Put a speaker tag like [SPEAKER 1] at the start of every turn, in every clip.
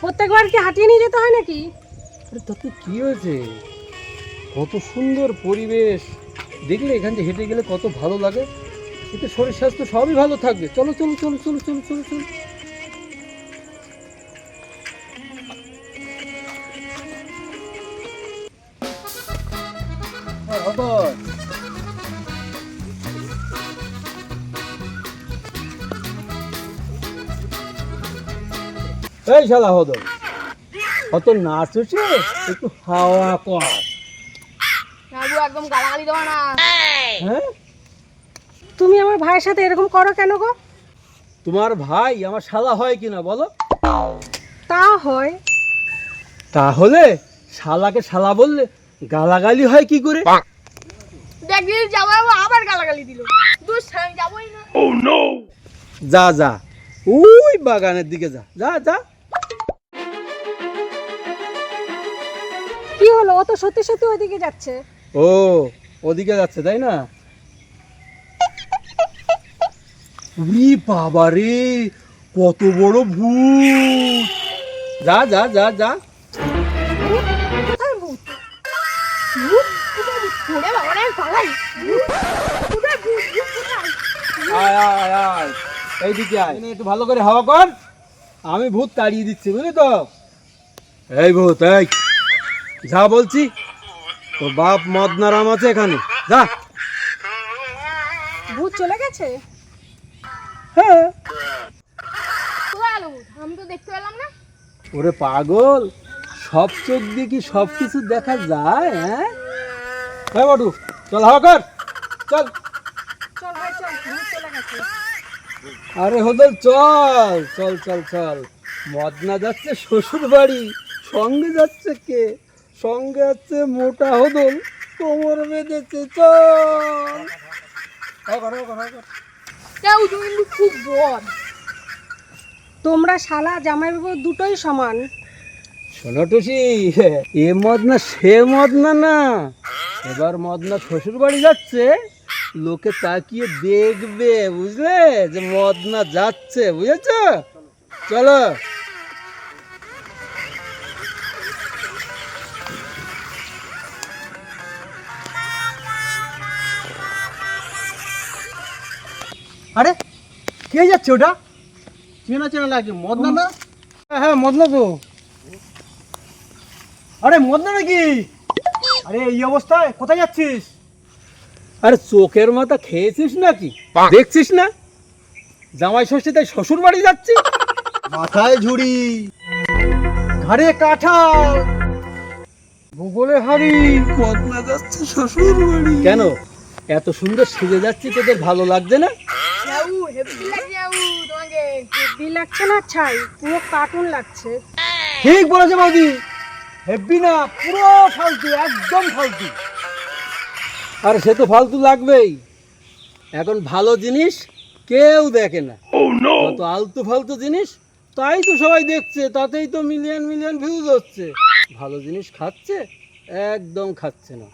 [SPEAKER 1] প্রত্যেকবার কি হাঁটিয়ে নিয়ে যেতে হয় নাকি?
[SPEAKER 2] তাতে কি হয়েছে? কত সুন্দর পরিবেশ। দেখলে এখান থেকে হেঁটে গেলে কত ভালো লাগে। এতে শরীর স্বাস্থ্য সবই ভালো থাকবে। চলো চলো চলো চলো চলো চলো চলো। হ্যাঁ, এই শালা হদর অত নাচ হচ্ছে? একটু হাওয়া কর।
[SPEAKER 3] বাবু একদম গালাগালি দেবো না।
[SPEAKER 2] হ্যাঁ?
[SPEAKER 1] তুমি আমার ভাইয়ের সাথে এরকম করো কেন গো?
[SPEAKER 2] তোমার ভাই আমার শালা হয় কিনা বলো?
[SPEAKER 1] তা হয়।
[SPEAKER 2] তাহলে শালাকে শালা বললে গালাগালি হয় কি করে?
[SPEAKER 3] দেখ দিদি যাব আবার গালাগালি দিল। দূর যাবোই না।
[SPEAKER 2] যা যা। ওই বাগানের দিকে যা। যা যা।
[SPEAKER 1] কি হলো? ও তো সত্যি সত্যি ওইদিকে যাচ্ছে।
[SPEAKER 2] ও ওদিকে যাচ্ছে তাই না? উরি বাবা রে কত বড় ভূত। যা যা যা যা।
[SPEAKER 1] কোথায় ভূত?
[SPEAKER 3] ঘুরে বাবা রে পালাই। কোথায় ভূত? ভূত
[SPEAKER 2] আয় আয় আয়। এইদিকে আয়। এনে একটু ভালো করে হাওয়া কর। আমি ভূত তাড়িয়ে দিচ্ছি বুঝলি তো? এই ভূত এই। যা বলছি তো বাপ মদনারাম আছে এখানে। যা।
[SPEAKER 1] ভূত চলে গেছে?
[SPEAKER 2] হ্যাঁ।
[SPEAKER 3] কোথায় গেল ভূত? আমি তো দেখতে পেলাম না।
[SPEAKER 2] ওরে পাগল সব চোখ দিয়ে কি সব কিছু দেখা যায় হ্যাঁ? হ্যাঁ বটু চল হাওয়া কর। চল। আরে হদল চল চল চল চল। মদনা যাচ্ছে শ্বশুর বাড়ি সঙ্গে যাচ্ছে কে? সঙ্গে আছে মোটা হদল কোমর বেঁধেছে চল।
[SPEAKER 3] কিন্তু খুব বদ
[SPEAKER 1] তোমরা শালা জামাইবাবু দুটোই সমান।
[SPEAKER 2] শোনো টুসি এ মদনা সে মদনা না এবার মদনা শ্বশুর বাড়ি যাচ্ছে লোকে তাকিয়ে দেখবে বুঝলে? যে মদনা যাচ্ছে বুঝেছ? চলো।
[SPEAKER 4] আরে কে যাচ্ছে ওটা? চেনা চেনা লাগছে মদনা না? হ্যাঁ, হ্যাঁ মদনা তো। আরে মদনা নাকি? আরে এই অবস্থায় কোথায় যাচ্ছিস?
[SPEAKER 2] আরে চোখের মাথা খেয়েছিস নাকি? দেখছিস না? জামাই ষষ্ঠী তাই শ্বশুর বাড়ি যাচ্ছি।
[SPEAKER 4] মাথায় ঝুড়ি ঘাড়ে কাঁঠাল। ভূগোলে হাড়ি।
[SPEAKER 2] মদনা যাচ্ছে শ্বশুর বাড়ি কেন? এত সুন্দর সেজে যাচ্ছি তোদের ভালো লাগছে না?
[SPEAKER 3] হেভি লাগছে
[SPEAKER 1] না ছাই? পুরো কার্টুন লাগছে।
[SPEAKER 4] ঠিক বলেছে বৌদি। হেব্বি না পুরো ফালতু একদম ফালতু।
[SPEAKER 2] আর সে তো ফালতু লাগবেই। এখন ভালো জিনিস কেউ দেখে না। তো আলতু ফালতু জিনিস তাই তো সবাই দেখছে তাতেই তো মিলিয়ন মিলিয়ন ভিউজ হচ্ছে। ভালো জিনিস খাচ্ছে একদম খাচ্ছে না।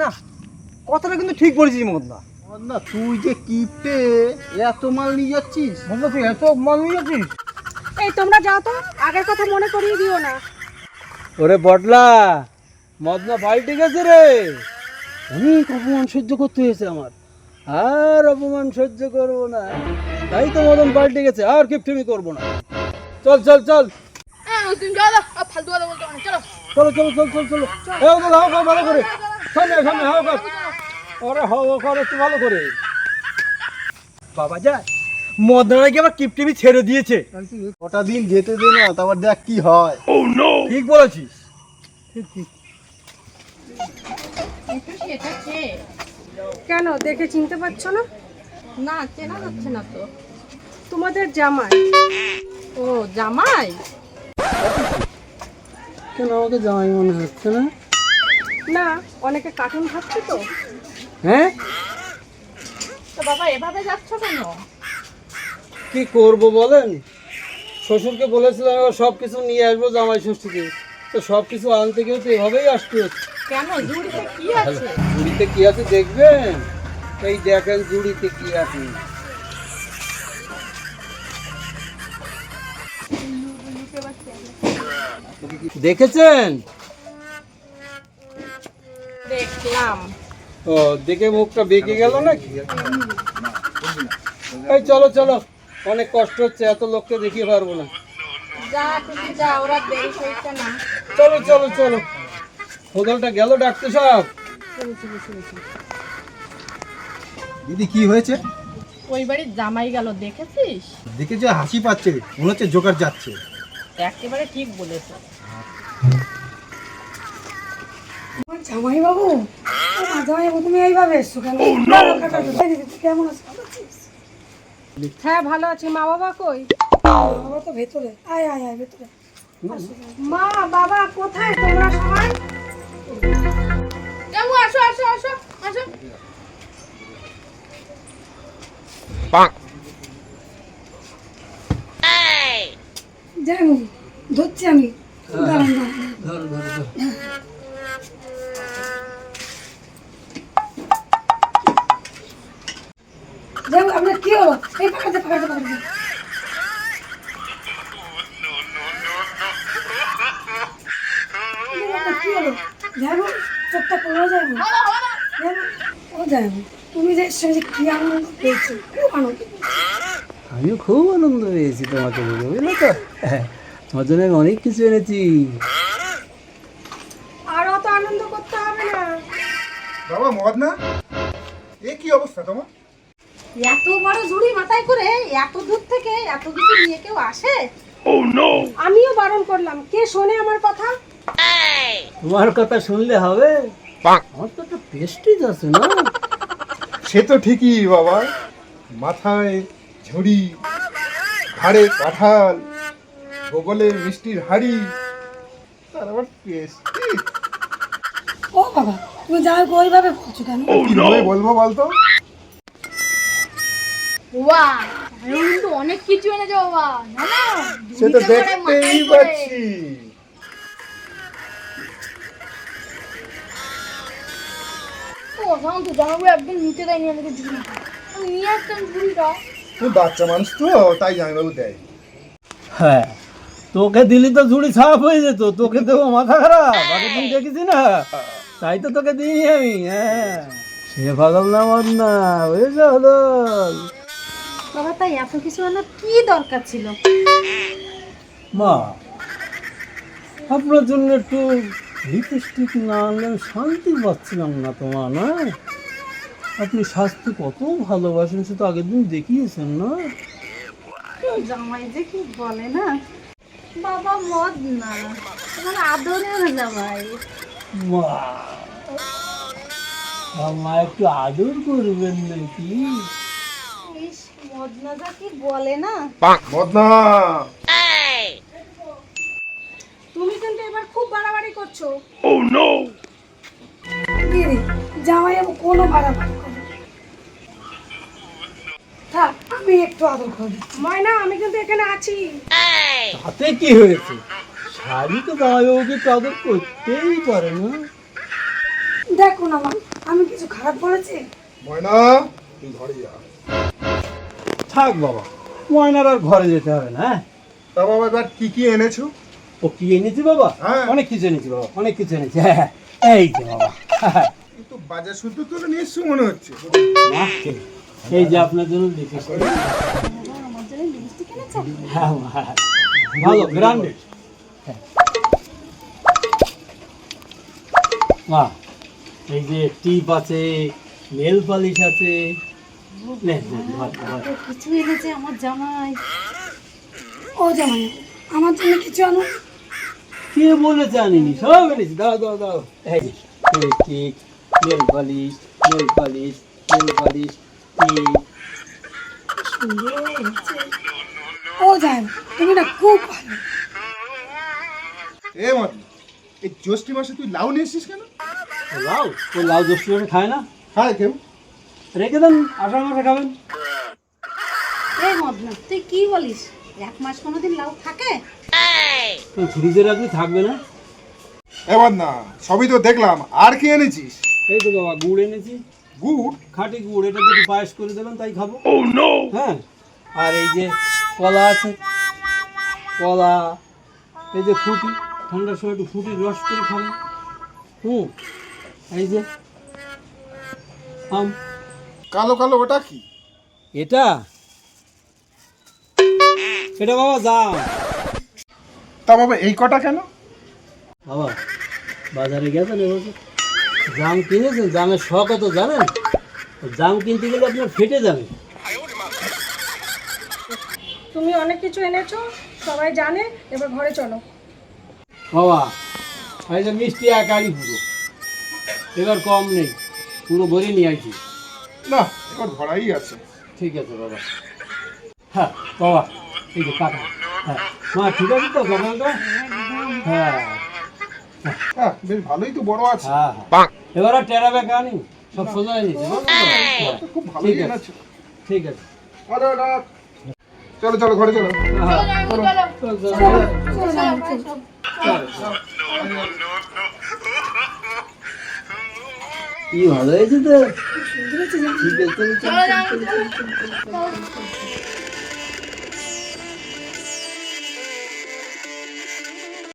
[SPEAKER 4] না কথাটা কিন্তু ঠিক বলেছিস মদনা। মদনা তুই যে কিপটে এত মাল নিয়ে যাচ্ছিস? মদনা তুই এত মাল নিয়ে যাচ্ছিস?
[SPEAKER 1] এই তোমরা যাও তো আগের কথা মনে করিয়ে দিও না।
[SPEAKER 2] ওরে বটলা মদনা পাল্টে গেছে রে। অনেক অপমান সহ্য করতে হয়েছে আমার। আর অপমান সহ্য করব না। তাই তো মদন পাল্টে গেছে আর কিপটিমি করব না। চল চল চল।
[SPEAKER 3] হ্যাঁ চলো।
[SPEAKER 2] চলো চলো চল চল ভালো করে। সামনে সামনে হাওয়া ওরে হাওয়া কর একটু ভালো করে।
[SPEAKER 4] বাবা যায় মদনা নাকি আবার কিপটিমি ছেড়ে দিয়েছে। কটা দিন যেতে দে না তারপর দেখ কি হয়। ঠিক বলেছিস। ঠিক ঠিক।
[SPEAKER 1] কেন দেখে চিনতে পারছ না?
[SPEAKER 3] না চেনা যাচ্ছে না তো।
[SPEAKER 1] তোমাদের জামাই।
[SPEAKER 3] ও জামাই?
[SPEAKER 2] কেন আমাকে জামাই মনে হচ্ছে না?
[SPEAKER 1] না অনেকে কার্টুন ভাবছে তো।
[SPEAKER 2] হ্যাঁ?
[SPEAKER 3] তো বাবা এভাবে যাচ্ছ কেন?
[SPEAKER 2] কি করব বলেন? শ্বশুরকে বলেছিলাম এবার সব কিছু নিয়ে আসব জামাই ষষ্ঠীতে। তো সব কিছু আনতে গেলে তো এভাবেই আসতে হচ্ছে।
[SPEAKER 3] কেন? জুড়িতে কি আছে?
[SPEAKER 2] ঝুড়িতে কি আছে দেখবেন? এই দেখেন জুড়িতে কি আছে। দেখেছেন?
[SPEAKER 1] দেখলাম।
[SPEAKER 2] ও দেখে মুখটা বেঁকে গেল নাকি? এই চলো চলো। অনেক কষ্ট হচ্ছে এত লোককে দেখিয়ে পারব না। চলো চলো চলো। হোদলটা গেল ডাক্তার সাহেব।
[SPEAKER 4] দিদি কি হয়েছে?
[SPEAKER 1] ওই বাড়ির জামাই গেল দেখেছিস?
[SPEAKER 4] দেখে যে হাসি পাচ্ছে মনে হচ্ছে জোকার যাচ্ছে।
[SPEAKER 1] একেবারে ঠিক বলেছে।
[SPEAKER 5] জামাই বাবু? জামাই বাবু তুমি এইভাবে এসছো কেন? কেমন আছো?
[SPEAKER 1] হ্যাঁ ভালো আছি। মা বাবা কই?
[SPEAKER 5] বাবা তো ভেতরে। আয় আয় আয় ভেতরে। মা বাবা কোথায় তোমরা সবাই?
[SPEAKER 3] আসো আসো আসো আসো।
[SPEAKER 5] চোখটা ও তুমি যে যে কি আনন্দ পেয়েছি? খুব আনন্দ
[SPEAKER 2] আমিও খুব আনন্দ পেয়েছি তোমাকে দেখে বুঝলে তো? তোমার জন্য আমি অনেক কিছু এনেছি।
[SPEAKER 5] আর অত আনন্দ করতে হবে না।
[SPEAKER 6] বাবা মদ না? এ কি অবস্থা তোমার?
[SPEAKER 1] এত বড় ঝুড়ি মাথায় করে এত দূর থেকে এত কিছু নিয়ে কেউ আসে?
[SPEAKER 5] আমিও বারণ করলাম কে শোনে আমার কথা?
[SPEAKER 2] তোমার কথা শুনলে হবে। আমার তো একটা পেস্টিজ আছে না?
[SPEAKER 6] সে তো ঠিকই বাবা। মাথায় ঝুড়ি ঘাড়ে কাঁঠাল গোগলে মিষ্টির হাড়ি তার আবার পেস্টি
[SPEAKER 5] ও বাবা তুমি যাও ওইভাবে বলছো কেন?
[SPEAKER 6] কীভাবে বলব বলতো?
[SPEAKER 3] অনেক কিছু এনেছো বাবা। না না
[SPEAKER 6] সে তো দেখতেই পাচ্ছি।
[SPEAKER 3] ও শান্ত জামাবু একদম নিতে দেয়নি আমাকে ঝুড়িটা আমি নিয়ে আসতাম ঝুড়িটা।
[SPEAKER 6] তুমি বাচ্চা মানুষ তো তাই জামাইবাবু দেয়।
[SPEAKER 2] হ্যাঁ তোকে দিলি তো ঝুড়ি সাফ হয়ে যেত তোকে তো মাথা খারাপ আগে তুমি দেখেছি না? তাই তো তোকে দিই আমি হ্যাঁ। সে পাগল না মন না বুঝেছ? হলো
[SPEAKER 1] বাবা তাই এত কিছু আনার কি দরকার ছিল?
[SPEAKER 2] মা আপনার জন্য একটু লিপস্টিক না আনলে আমি শান্তি পাচ্ছিলাম না তোমার না? আপনি স্বাস্থ্য কত ভালোবাসেন সে তো আগের দিন দেখিয়েছেন না?
[SPEAKER 1] জামাই যে কি বলে না? বাবা মদ না তোমার আদরের জামাই?
[SPEAKER 2] মা মা একটু আদর করবেন নাকি?
[SPEAKER 1] ইস মদ না যা কি বলে না?
[SPEAKER 6] মদ না
[SPEAKER 5] তুমি কিন্তু এবার খুব বাড়াবাড়ি করছ। ও নো দিদি জামাই বাবু কোনো বাড়াবাড়ি করে না। থাক আমি একটু আদর করি। ময়না আমি কিন্তু এখানে আছি।
[SPEAKER 2] তাতে কি হয়েছে? শাড়ি তো জামাইবাবুকে একটু আদর করতেই পারে না।
[SPEAKER 5] দেখো না মা আমি কিছু খারাপ বলেছি?
[SPEAKER 6] ময়না তুই ঘরে যা।
[SPEAKER 2] থাক বাবা ময়নার আর ঘরে যেতে হবে না হ্যাঁ?
[SPEAKER 6] তা বাবা এবার কি কি এনেছো?
[SPEAKER 2] ও কি এনেছি বাবা?
[SPEAKER 6] হ্যাঁ।
[SPEAKER 2] অনেক কিছু এনেছি বাবা অনেক কিছু এনেছি। হ্যাঁ হ্যাঁ, এই যে বাবা হ্যাঁ,
[SPEAKER 6] কিন্তু বাজার শুদ্ধ তুলে নিয়ে এসছো মনে হচ্ছে।
[SPEAKER 2] এই যে আপনার জন্য লিখেছি হ্যাঁ মা, হ্যাঁ। ভালো ব্র্যান্ডেড মা এই যে টিপ আছে নেল পালিশ আছে।
[SPEAKER 1] কিছু এনেছে আমার জামাই।
[SPEAKER 5] ও জামাই আমার জন্য কিছু আনো।
[SPEAKER 2] কে বলেছে আনিনি সব এনেছি। দাও দাও দাও। এই tip nail polish nail polish nail polish.
[SPEAKER 5] ও যাই তুমি না খুব ভালো।
[SPEAKER 6] এ মদ এই জ্যৈষ্ঠী মাসে তুই লাউ নিয়ে এসছিস কেন?
[SPEAKER 2] লাউ? ও লাউ দশ টাকা খায় না?
[SPEAKER 6] খায় কেউ?
[SPEAKER 2] রেখে দেন আষাঢ় মাসে খাবেন।
[SPEAKER 1] এই মদ তুই কি বলিস? এক মাস কোনোদিন লাউ থাকে?
[SPEAKER 2] ফ্রিজে রাখলে থাকবে না?
[SPEAKER 6] এবার না সবই তো দেখলাম। আর কি এনেছিস?
[SPEAKER 2] এই তো বাবা গুড় এনেছি।
[SPEAKER 6] গুড়?
[SPEAKER 2] খাঁটি গুড় এটা যদি পায়েস করে দেবেন তাই খাব। হ্যাঁ? আর এই যে কলা আছে কলা এই যে ফুটি ঠান্ডার সময় একটু ফুটির রস করে খাবেন হুম এই যে আম।
[SPEAKER 6] কালো কালো ওটা কি?
[SPEAKER 2] এটা? এটা বাবা জাম।
[SPEAKER 6] তা বাবা এই কটা কেন?
[SPEAKER 2] বাবা বাজারে গেছেন এবছর জাম কিনেছেন? জামের শখ কত জানেন? জাম কিনতে গেলে আপনার ফেটে যাবে।
[SPEAKER 5] তুমি অনেক কিছু এনেছো সবাই জানে এবার ঘরে চলো।
[SPEAKER 2] বাবা এই যে মিষ্টি একারই পুরো। এবার কম নেই পুরো ভরে নিয়ে আইছি।
[SPEAKER 6] না এবার ভরাই আছে।
[SPEAKER 2] ঠিক আছে বাবা। হ্যাঁ বাবা এই যে হ্যাঁ মা ঠিক আছে তো কাকাটা হ্যাঁ।
[SPEAKER 6] হ্যাঁ বেশ ভালোই তো বড় আছে।
[SPEAKER 2] হ্যাঁ হ্যাঁ। এবার আর টেরা বেকা আনি সব সোজা হয়ে নিয়েছে হ্যাঁ,
[SPEAKER 6] খুব ভালোই
[SPEAKER 2] আছে। ঠিক আছে।
[SPEAKER 6] আরে চলো চলো ঘরে চল।
[SPEAKER 2] কি ভালো হয়েছে তো? ঠিক আছে